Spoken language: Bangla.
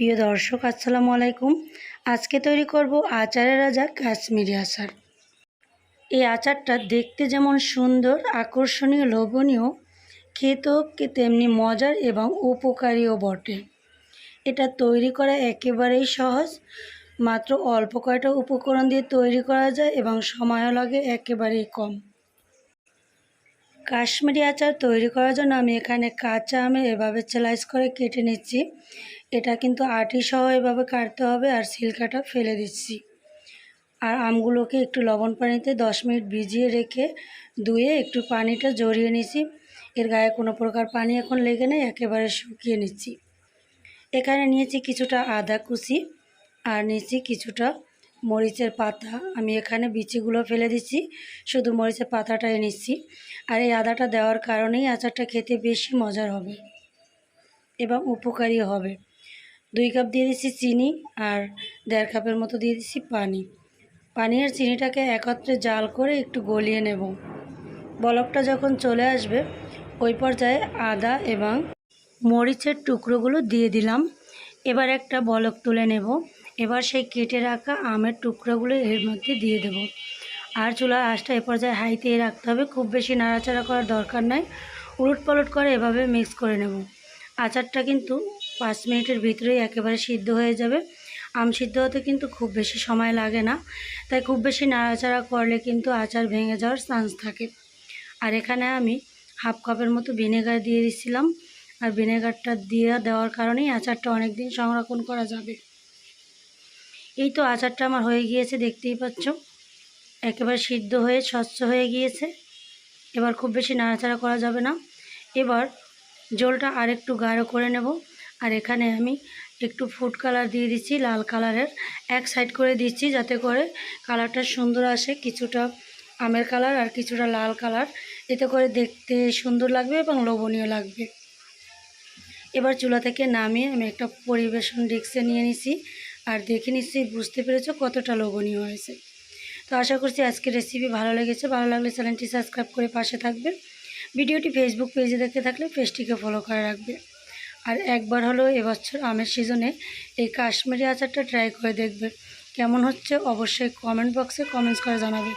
প্রিয় দর্শক, আসসালামু আলাইকুম। আজকে তৈরি করব আচারের রাজা কাশ্মীরি আচার। এই আচারটা দেখতে যেমন সুন্দর, আকর্ষণীয়, লোভনীয়, খেতেও তেমনি মজার এবং উপকারীও বটে। এটা তৈরি করা একেবারেই সহজ, মাত্র অল্প কয়টা উপকরণ দিয়ে তৈরি করা যায় এবং সময়ও লাগে একেবারেই কম। কাশ্মীরি আচার তৈরি করার জন্য আমি এখানে কাঁচা আমে এভাবে স্লাইস করে কেটে নিচ্ছি। এটা কিন্তু আটি সহ এভাবে কাটতে হবে আর সিলকাটা ফেলে দিচ্ছি। আর আমগুলোকে একটু লবণ পানিতে দশ মিনিট ভিজিয়ে রেখে ধুয়ে একটু পানিটা জড়িয়ে নিচ্ছি এর গায়ে কোনো প্রকার পানি এখন লেগে নেই, একেবারে শুকিয়ে নিচ্ছি। এখানে নিয়েছি কিছুটা আদা কুচি আর নিয়েছি কিছুটা মরিচের পাতা। আমি এখানে বিচিগুলো ফেলে দিচ্ছি, শুধু মরিচের পাতাটাই নিচ্ছি। আর এই আদাটা দেওয়ার কারণেই আচারটা খেতে বেশি মজার হবে এবং উপকারী হবে। দুই কাপ দিয়ে দিচ্ছি চিনি আর দেড় কাপের মতো দিয়ে দিচ্ছি পানি। পানি আর চিনিটাকে একত্রে জাল করে একটু গলিয়ে নেব। বলকটা যখন চলে আসবে, ওই পর্যায়ে আদা এবং মরিচের টুকরোগুলো দিয়ে দিলাম। এবার একটা বলক তুলে নেব। এবার সেই কেটে রাখা আমের টুকরোগুলো এর মধ্যে দিয়ে দেব। আর চুলার আঁচটা এ পর্যায়ে হাইতেই রাখতে হবে। খুব বেশি নাড়াচাড়া করার দরকার নাই। উলট পালট করে এভাবে মিক্স করে নেব। আচারটা কিন্তু পাঁচ মিনিটের ভিতরেই একেবারে সিদ্ধ হয়ে যাবে। আম সিদ্ধ হতে কিন্তু খুব বেশি সময় লাগে না, তাই খুব বেশি নাড়াচাড়া করলে কিন্তু আচার ভেঙে যাওয়ার চান্স থাকে। আর এখানে আমি হাফ কাপের মতো ভিনেগার দিয়ে দিচ্ছিলাম আর ভিনেগারটা দিয়ে দেওয়ার কারণেই আচারটা অনেক দিন সংরক্ষণ করা যাবে। এই তো আচারটা আমার হয়ে গিয়েছে, দেখতেই পাচ্ছ। একেবারে সিদ্ধ হয়ে স্বচ্ছ হয়ে গিয়েছে। এবার খুব বেশি নাড়াচাড়া করা যাবে না। এবার জলটা আরেকটু গাঢ় করে নেব। আর এখানে আমি একটু ফুড কালার দিয়ে দিচ্ছি, লাল কালারের। এক সাইড করে দিচ্ছি যাতে করে কালারটা সুন্দর আসে, কিছুটা আমের কালার আর কিছুটা লাল কালার। এতে করে দেখতে সুন্দর লাগবে এবং লোভনীয় লাগবে। এবার চুলা থেকে নামিয়ে আমি একটা পরিবেশন ডিক্সে নিয়ে নিছি। আর দেখে নিচ্ছি বুঝতে পেরেছ কতটা লোভনীয় হয়েছে। তো আশা করছি আজকের রেসিপি ভালো লেগেছে। ভালো লাগলে চ্যানেলটি সাবস্ক্রাইব করে পাশে থাকবে ভিডিওটি ফেসবুক পেজে দেখতে থাকলে পেজটিকে ফলো করে রাখবে। আর একবার হলো এবছর আমের সিজনে এই কাশ্মীরি আচারটা ট্রাই করে দেখবে। কেমন হচ্ছে অবশ্যই কমেন্ট বক্সে কমেন্টস করে জানাবে।